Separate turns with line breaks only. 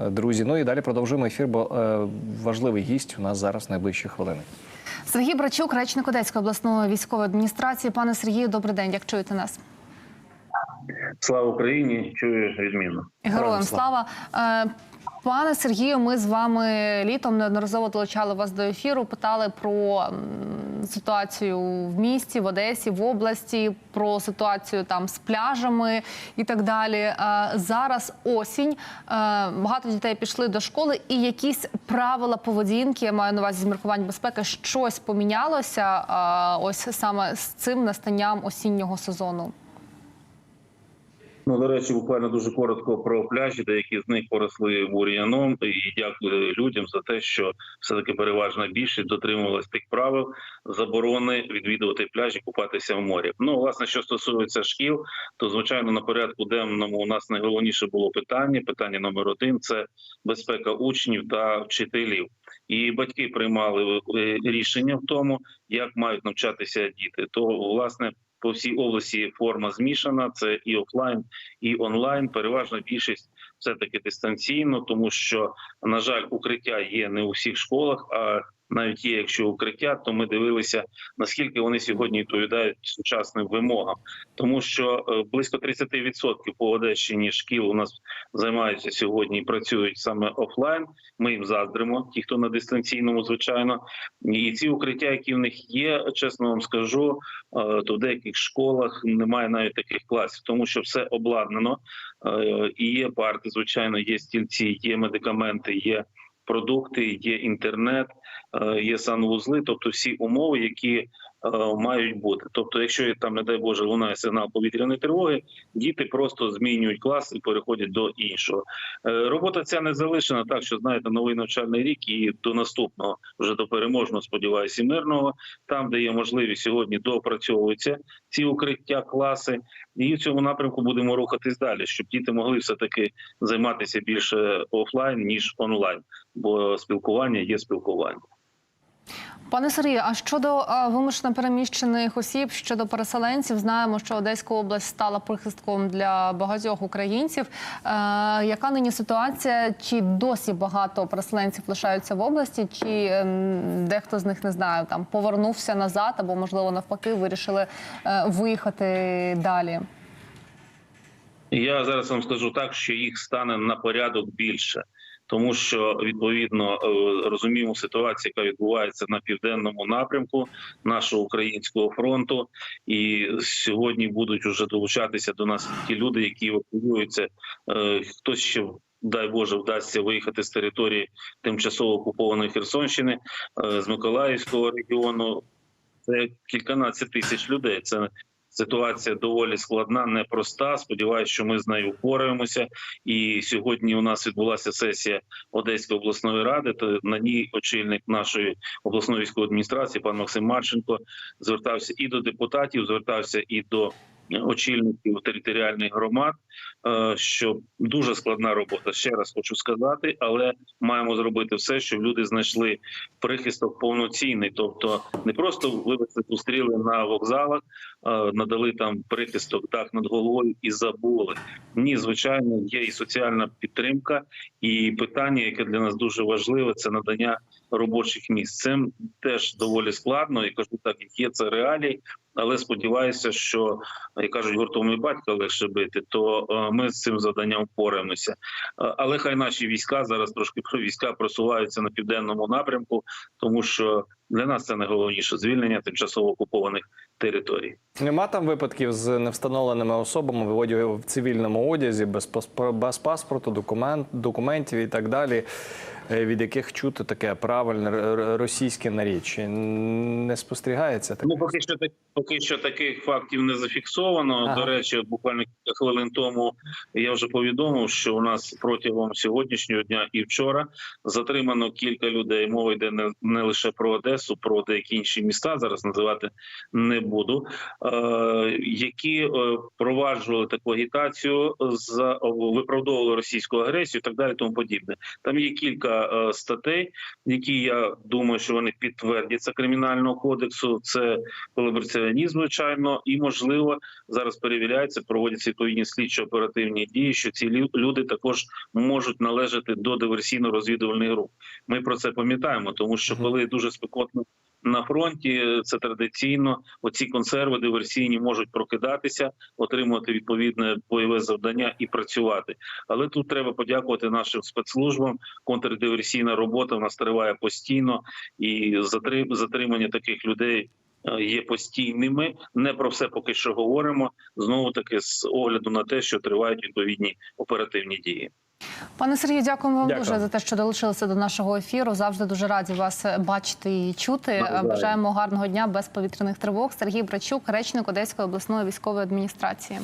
е, друзі. Ну і далі продовжуємо ефір, бо е, важливий гість у нас зараз найближчі хвилини.
Сергій Брачук, речник Одеської обласної військової адміністрації. Пане Сергію, добрий день. Як чуєте нас?
Слава Україні! Чую відмінно.
Героям
Героям
слава. Пане Сергію, ми з вами літом неодноразово долучали вас до ефіру. Питали про ситуацію в місті, в Одесі, в області, про ситуацію там з пляжами і так далі. Е, Зараз осінь. Е, Багато дітей пішли до школи, і якісь правила поведінки, я маю на увазі зміркувань безпеки, щось помінялося. е, Ось саме з цим настанням осіннього сезону.
Ну, до речі, буквально дуже коротко про пляжі, деякі з них поросли бур'яном. І дякую людям за те, що все таки переважна більшість дотримувалась тих правил заборони відвідувати пляжі, купатися в морі. Ну, власне, що стосується шкіл, то звичайно на порядку денному у нас найголовніше було питання. Питання номер один це безпека учнів та вчителів. І батьки приймали е, рішення в тому, як мають навчатися діти. То власне. По всій області форма змішана. Це і офлайн, і онлайн. Переважна більшість все таки дистанційно, тому що на жаль, укриття є не у всіх школах. А навіть є, якщо укриття, то ми дивилися наскільки вони сьогодні відповідають сучасним вимогам, тому що е, близько 30% по Одещині шкіл у нас займаються сьогодні і працюють саме офлайн. Ми їм заздримо, ті, хто на дистанційному, звичайно, і ці укриття, які в них є, чесно вам скажу, е, то в деяких школах немає навіть таких класів, тому що все обладнано. Е, і є парти, звичайно, є стільці, є медикаменти, є продукти, є інтернет, е, є санвузли, тобто всі умови, які е, мають бути. Тобто, якщо там, не дай Боже, лунає сигнал повітряної тривоги, діти просто змінюють клас і переходять до іншого. Е, Робота ця не залишена, так що знаєте, новий навчальний рік і до наступного, вже до переможного, сподіваюся, і мирного, там, де є можливість сьогодні, доопрацьовуються ці укриття, класи, і в цьому напрямку будемо рухатись далі, щоб діти могли все таки займатися більше офлайн ніж онлайн, бо спілкування є спілкування.
Пане Сергію, а щодо вимушено переміщених осіб, щодо переселенців, знаємо, що Одеська область стала прихистком для багатьох українців. Е, яка нині ситуація? Чи досі багато переселенців лишаються в області, чи ем, дехто з них не знаю, там повернувся назад, або можливо навпаки вирішили е, виїхати далі?
Я зараз вам скажу так, що їх стане на порядок більше. Тому що відповідно е, розуміємо ситуацію, яка відбувається на південному напрямку нашого українського фронту, і сьогодні будуть уже долучатися до нас ті люди, які евакуюються. Е, Хтось ще дай Боже вдасться виїхати з території тимчасово окупованої Херсонщини е, з Миколаївського регіону. Це кільканадцять тисяч людей. Це Ситуація доволі складна, непроста. Сподіваюся, що ми з нею впораємося. І сьогодні у нас відбулася сесія Одеської обласної ради. То на ній очільник нашої обласної військової адміністрації, пан Максим Марченко, звертався і до депутатів, звертався і до очільників територіальних громад. е, Що дуже складна робота. Ще раз хочу сказати, але маємо зробити все, щоб люди знайшли прихисток повноцінний, тобто не просто вивезли зустріли на вокзалах, надали там прихисток дах над головою і забули. Ні, звичайно, є і соціальна підтримка, і питання, яке для нас дуже важливе, це надання робочих місць. Цим теж доволі складно, і кажу так, як є це реалії. Але сподіваюся, що як кажуть, гуртом і батька легше бити, то е, ми з цим завданням впораємося. Е, Але хай наші війська зараз трошки про війська просуваються на південному напрямку, тому що для нас це найголовніше звільнення тимчасово окупованих територій.
Нема там випадків з невстановленими особами, виводять в цивільному одязі, без, паспор- без паспорту, документ, документів і так далі, від яких чути таке правильне російське наріччя. Не спостерігається таке?
Ну поки що поки що таких фактів не зафіксовано.
Ага.
До речі, буквально кілька хвилин тому я вже повідомив, що у нас протягом сьогоднішнього дня і вчора затримано кілька людей. Мова йде не, не лише про Одесу. Одесу, про деякі інші міста зараз називати не буду, е, які е, проваджували таку агітацію за виправдовували російську агресію, і так далі, тому подібне. Там є кілька е, статей, які я думаю, що вони підтвердяться кримінального кодексу. Це колабораціонізм, звичайно, і можливо зараз перевіряється, проводяться відповідні слідчо-оперативні дії, що ці лю- люди також можуть належати до диверсійно-розвідувальних груп. Ми про це пам'ятаємо, тому що коли дуже спекотно на фронті, це традиційно оці консерви диверсійні можуть прокидатися, отримувати відповідне бойове завдання і працювати. Але тут треба подякувати нашим спецслужбам. Контрдиверсійна робота в нас триває постійно, і затримання таких людей. е, Є постійними, не про все поки що говоримо. Знову таки з огляду на те, що тривають відповідні оперативні дії.
Пане Сергію, дякуємо вам
Дякую.
дуже за те, що долучилися до нашого ефіру. Завжди дуже раді вас бачити і чути.
Дякую.
Бажаємо гарного дня без повітряних тривог. Сергій Брачук, речник Одеської обласної військової адміністрації.